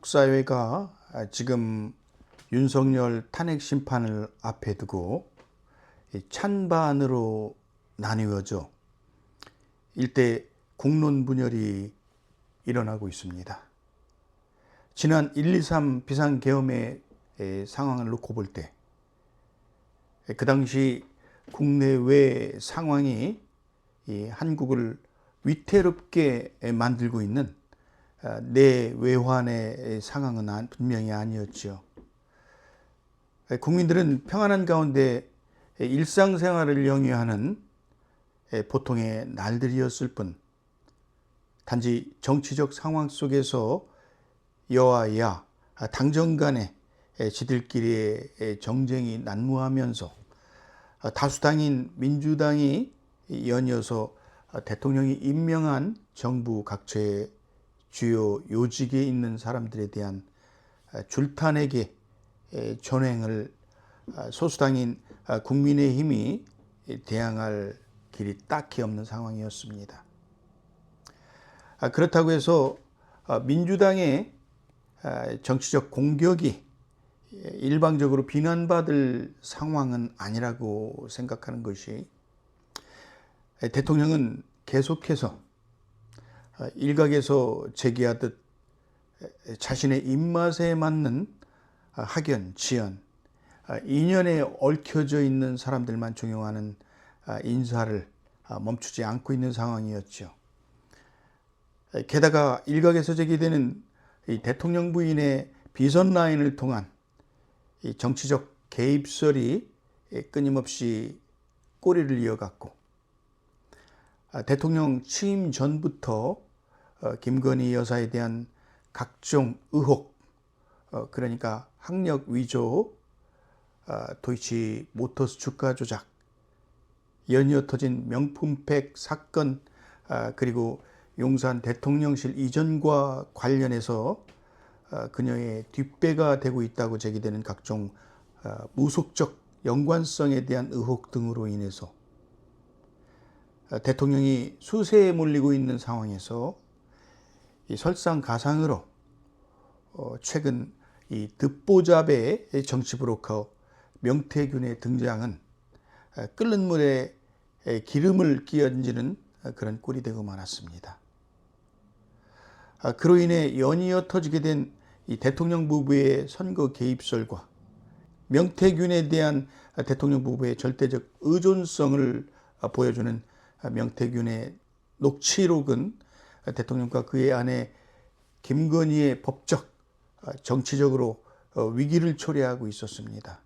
한국 사회가 지금 윤석열 탄핵 심판을 앞에 두고 이 찬반으로 나뉘어져 일대 국론 분열이 일어나고 있습니다. 지난 1, 2, 3 비상계엄의 에, 상황을 놓고 볼 때 그 당시 국내외 상황이 이 한국을 위태롭게 만들고 있는 아, 내 외환의 상황은 안- 분명히 아니었죠. 국민들은 평안한 가운데 일상생활을 영위하는 보통의 날들이었을 뿐 단지 정치적 상황 속에서 여와야 당정 간의 지들끼리의 정쟁이 난무하면서 다수당인 민주당이 연이어서 대통령이 임명한 정부 각처의 주요 요직에 있는 사람들에 대한 줄탄에게 전횡을 소수당인 국민의힘이 대항할 길이 딱히 없는 상황이었습니다. 그렇다고 해서 민주당의 정치적 공격이 일방적으로 비난받을 상황은 아니라고 생각하는 것이 대통령은 계속해서 일각에서 제기하듯 자신의 입맛에 맞는 학연, 지연, 인연에 얽혀져 있는 사람들만 중용하는 인사를 멈추지 않고 있는 상황이었죠. 게다가 일각에서 제기되는 이 대통령 부인의 비선 라인을 통한 이 정치적 개입설이 끊임없이 꼬리를 이어갔고 아, 대통령 취임 전부터 어, 김건희 여사에 대한 각종 의혹, 어, 그러니까 학력 위조, 아, 도이치 모터스 주가 조작, 연이어 터진 명품백 사건, 아, 그리고 용산 대통령실 이전과 관련해서 아, 그녀의 뒷배가 되고 있다고 제기되는 각종 무속적 연관성에 대한 의혹 등으로 인해서 대통령이 수세에 몰리고 있는 상황에서 이 설상가상으로 어, 최근 이 듣보잡의 정치 브로커 명태균의 등장은 끓는 물에 기름을 끼얹는 그런 꼴이 되고 말았습니다. 아, 그로 인해 연이어 터지게 된이 대통령 부부의 선거 개입설과 명태균에 대한 대통령 부부의 절대적 의존성을 보여주는 명태균의 녹취록은 대통령과 그의 아내 김건희의 법적, 정치적으로 위기를 초래하고 있었습니다.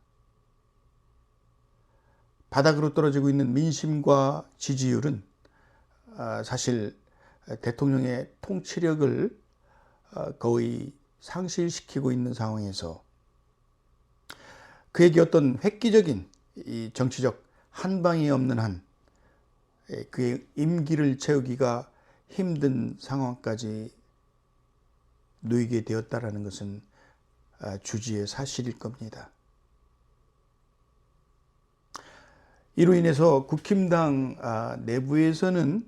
바닥으로 떨어지고 있는 민심과 지지율은 사실 대통령의 통치력을 거의 상실시키고 있는 상황에서 그에게 어떤 획기적인 이 정치적 한방이 없는 한 그의 임기를 채우기가 힘든 상황까지 놓이게 되었다라는 것은 주지의 사실일 겁니다. 이로 인해서 국힘당 내부에서는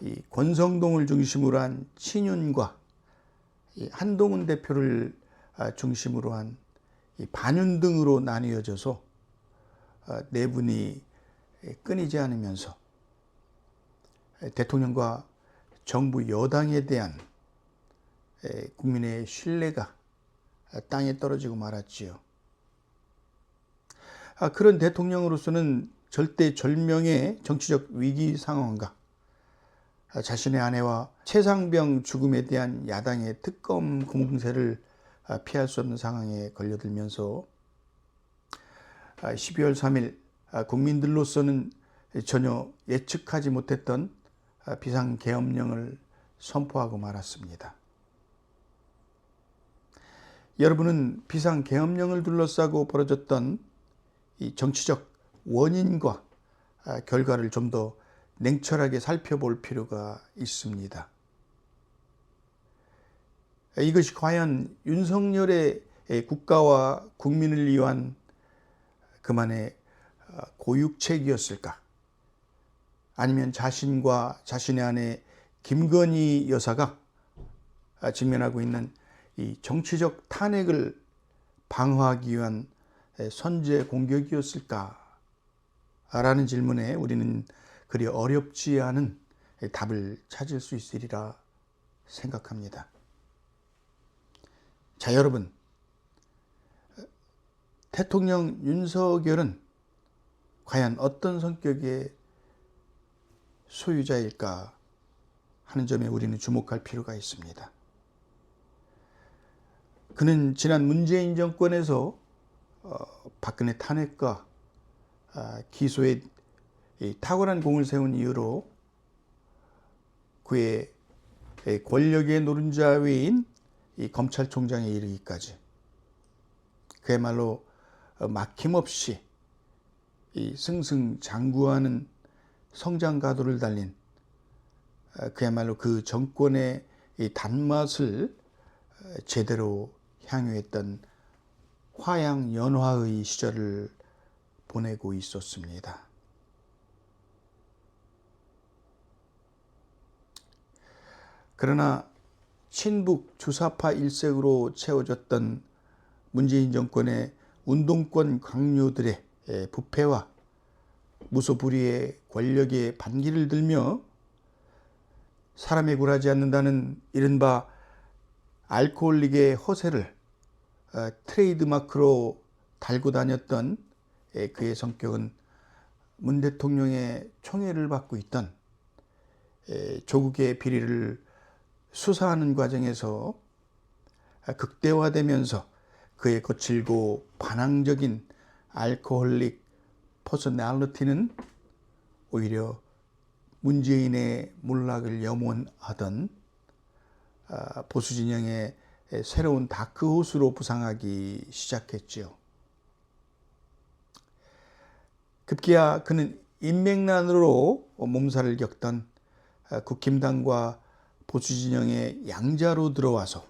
이 권성동을 중심으로 한 친윤과 한동훈 대표를 중심으로 한 반윤 등으로 나뉘어져서 내분이 끊이지 않으면서 대통령과 정부 여당에 대한 국민의 신뢰가 땅에 떨어지고 말았지요. 아, 그런 대통령으로서는 절대 절명의 정치적 위기 상황과 자신의 아내와 최상병 죽음에 대한 야당의 특검 공세를 피할 수 없는 상황에 걸려들면서 12월 3일 국민들로서는 전혀 예측하지 못했던 비상계엄령을 선포하고 말았습니다. 여러분은 비상계엄령을 둘러싸고 벌어졌던 이 정치적 원인과 결과를 좀 더 냉철하게 살펴볼 필요가 있습니다. 이것이 과연 윤석열의 국가와 국민을 위한 그만의 고육책이었을까? 아니면 자신과 자신의 아내 김건희 여사가 직면하고 있는 이 정치적 탄핵을 방어하기 위한 선제 공격이었을까? 라는 질문에 우리는 그리 어렵지 않은 답을 찾을 수 있으리라 생각합니다. 자, 여러분. 대통령 윤석열은 과연 어떤 성격의 소유자일까 하는 점에 우리는 주목할 필요가 있습니다. 그는 지난 문재인 정권에서 어, 박근혜 탄핵과 아, 기소에 탁월한 공을 세운 이유로 그의 권력의 노른자 위인 이 검찰총장에 이르기까지 그야말로 막힘없이 이 승승장구하는 성장 가도를 달린 그야말로 그 정권의 이 단맛을 제대로 향유했던 화양 연화의 시절을 보내고 있었습니다. 그러나 친북 주사파 일색으로 채워졌던 문재인 정권의 운동권 강요들의 부패와 무소불위의 권력의 반기를 들며 사람에 굴하지 않는다는 이른바 알코올릭의 허세를 어, 트레이드 마크로 달고 다녔던 그의 성격은 문 대통령의 총애를 받고 있던 조국의 비리를 수사하는 과정에서 극대화되면서 그의 거칠고 반항적인 알코올릭 퍼스널리티는 오히려 문재인의 몰락을 염원하던 아, 보수 진영의 새로운 다크호스로 부상하기 시작했지요. 급기야 그는 인맥난으로 몸살을 겪던 아, 국힘당과 보수 진영의 양자로 들어와서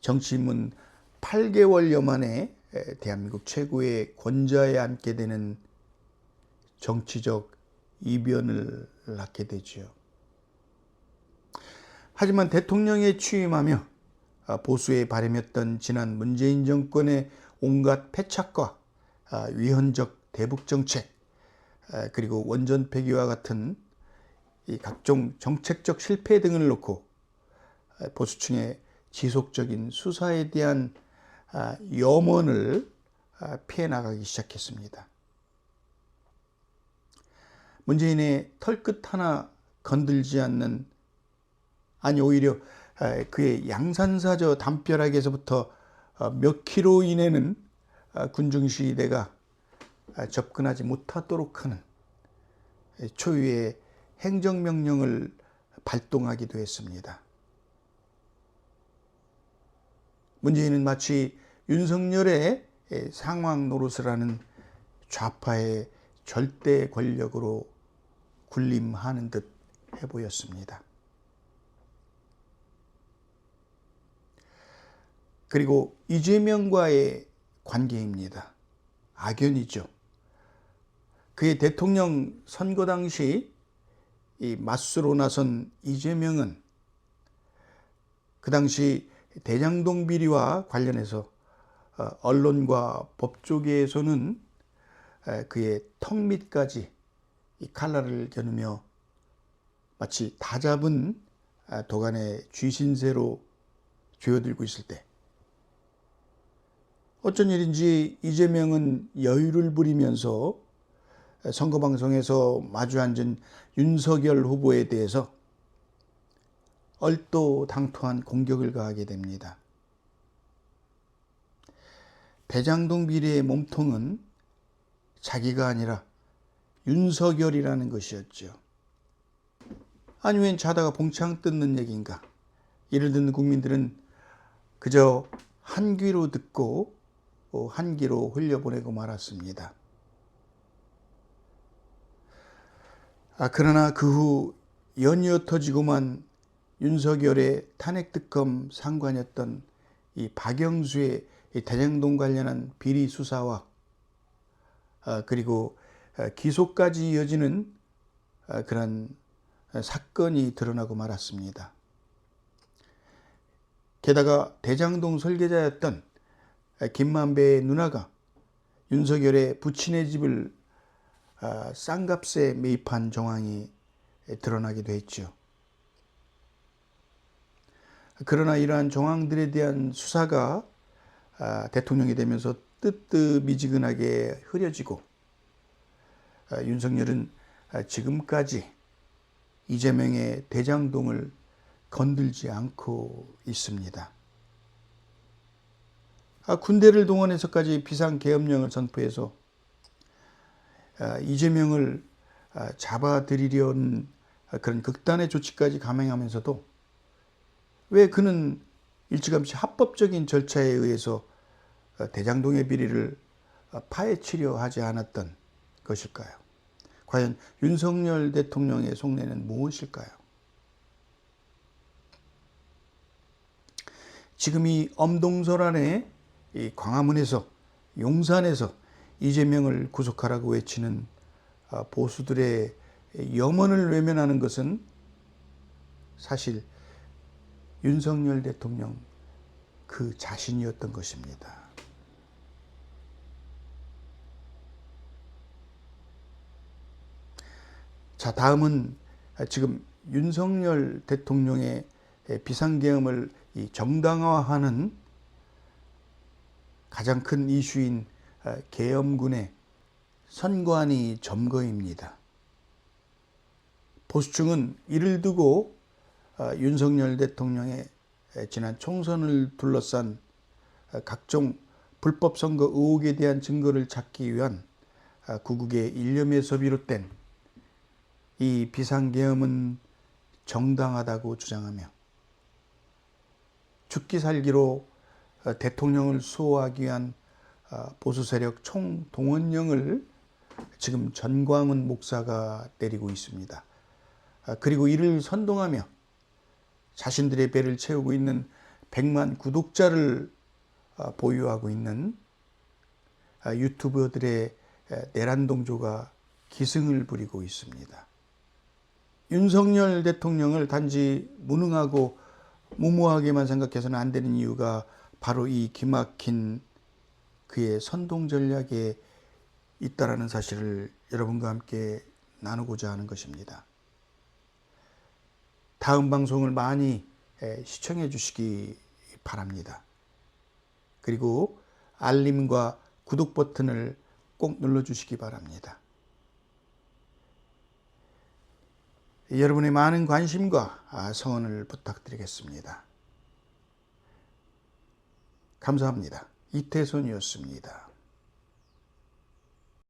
정치인문 8개월여 만에 대한민국 최고의 권좌에 앉게 되는 정치적 이변을 낳게 되지요. 하지만 대통령에 취임하며 보수에 바램했던 지난 문재인 정권의 온갖 패착과 위헌적 대북 정책 그리고 원전 폐기와 같은 이 각종 정책적 실패 등을 놓고 보수층의 지속적인 수사에 대한 염원을 피해 나가기 시작했습니다. 문재인의 털끝 하나 건들지 않는 아니 오히려 그의 양산사저 담벼락에서부터 어, 몇 킬로 이내는 어, 군중시대가 접근하지 못하도록 하는 초유의 행정명령을 발동하기도 했습니다. 문재인은 마치 윤석열의 상황 노릇을 하는 좌파의 절대 권력으로 군림하는 듯 해보였습니다. 그리고 이재명과의 관계입니다. 악연이죠. 그의 대통령 선거 당시 이 맞수로 나선 이재명은 그 당시 대장동 비리와 관련해서 어, 언론과 법조계에서는 그의 턱 밑까지 이 칼날을 겨누며 마치 다 잡은 아, 도간의 쥐신새로 죄어들고 있을 때 어쩐 일인지 이재명은 여유를 부리면서 선거방송에서 마주 앉은 윤석열 후보에 대해서 얼토당토한 공격을 가하게 됩니다. 대장동 비리의 몸통은 자기가 아니라 윤석열이라는 것이었죠. 아니 웬 자다가 봉창 뜯는 얘기인가? 이를 듣는 국민들은 그저 한 귀로 듣고 한 귀로 흘려보내고 말았습니다. 아, 그러나 그 후 연이어 터지고만 윤석열의 탄핵특검 상관이었던 이 박영수의 대장동 관련한 비리 수사와 아, 그리고 아, 기소까지 이어지는 아, 그런 사건이 드러나고 말았습니다. 게다가 대장동 설계자였던 김만배의 누나가 윤석열의 부친의 집을 아, 싼값에 매입한 정황이 드러나기도 했죠. 그러나 이러한 정황들에 대한 수사가 아, 대통령이 되면서 뜨뜻미지근하게 흐려지고 아, 윤석열은 지금까지 이재명의 대장동을 건들지 않고 있습니다. 군대를 동원해서까지 비상계엄령을 선포해서 이재명을 잡아들이려는 그런 극단의 조치까지 감행하면서도 왜 그는 일찌감치 합법적인 절차에 의해서 대장동의 비리를 파헤치려 하지 않았던 것일까요? 과연 윤석열 대통령의 속내는 무엇일까요? 지금 이 엄동설 안에 이 광화문에서 용산에서 이재명을 구속하라고 외치는 아, 보수들의 염원을 외면하는 것은 사실 윤석열 대통령 그 자신이었던 것입니다. 자, 다음은 지금 윤석열 대통령의 비상계엄을 정당화하는 가장 큰 이슈인 계엄군의 선관위 점거입니다. 보수층은 이를 두고 윤석열 대통령의 지난 총선을 둘러싼 각종 불법 선거 의혹에 대한 증거를 찾기 위한 구국의 일념에서 비롯된 이 비상계엄은 정당하다고 주장하며 죽기 살기로 대통령을 수호하기 위한 보수 세력 총동원령을 지금 전광훈 목사가 내리고 있습니다. 그리고 이를 선동하며 자신들의 배를 채우고 있는 100만 구독자를 보유하고 있는 유튜버들의 내란 동조가 기승을 부리고 있습니다. 윤석열 대통령을 단지 무능하고 무모하게만 생각해서는 안 되는 이유가 바로 이 기막힌 그의 선동 전략에 있다라는 사실을 여러분과 함께 나누고자 하는 것입니다. 다음 방송을 많이 시청해 주시기 바랍니다. 그리고 알림과 구독 버튼을 꼭 눌러 주시기 바랍니다. 여러분의 많은 관심과 아, 성원을 부탁드리겠습니다. 감사합니다. 이태손이었습니다.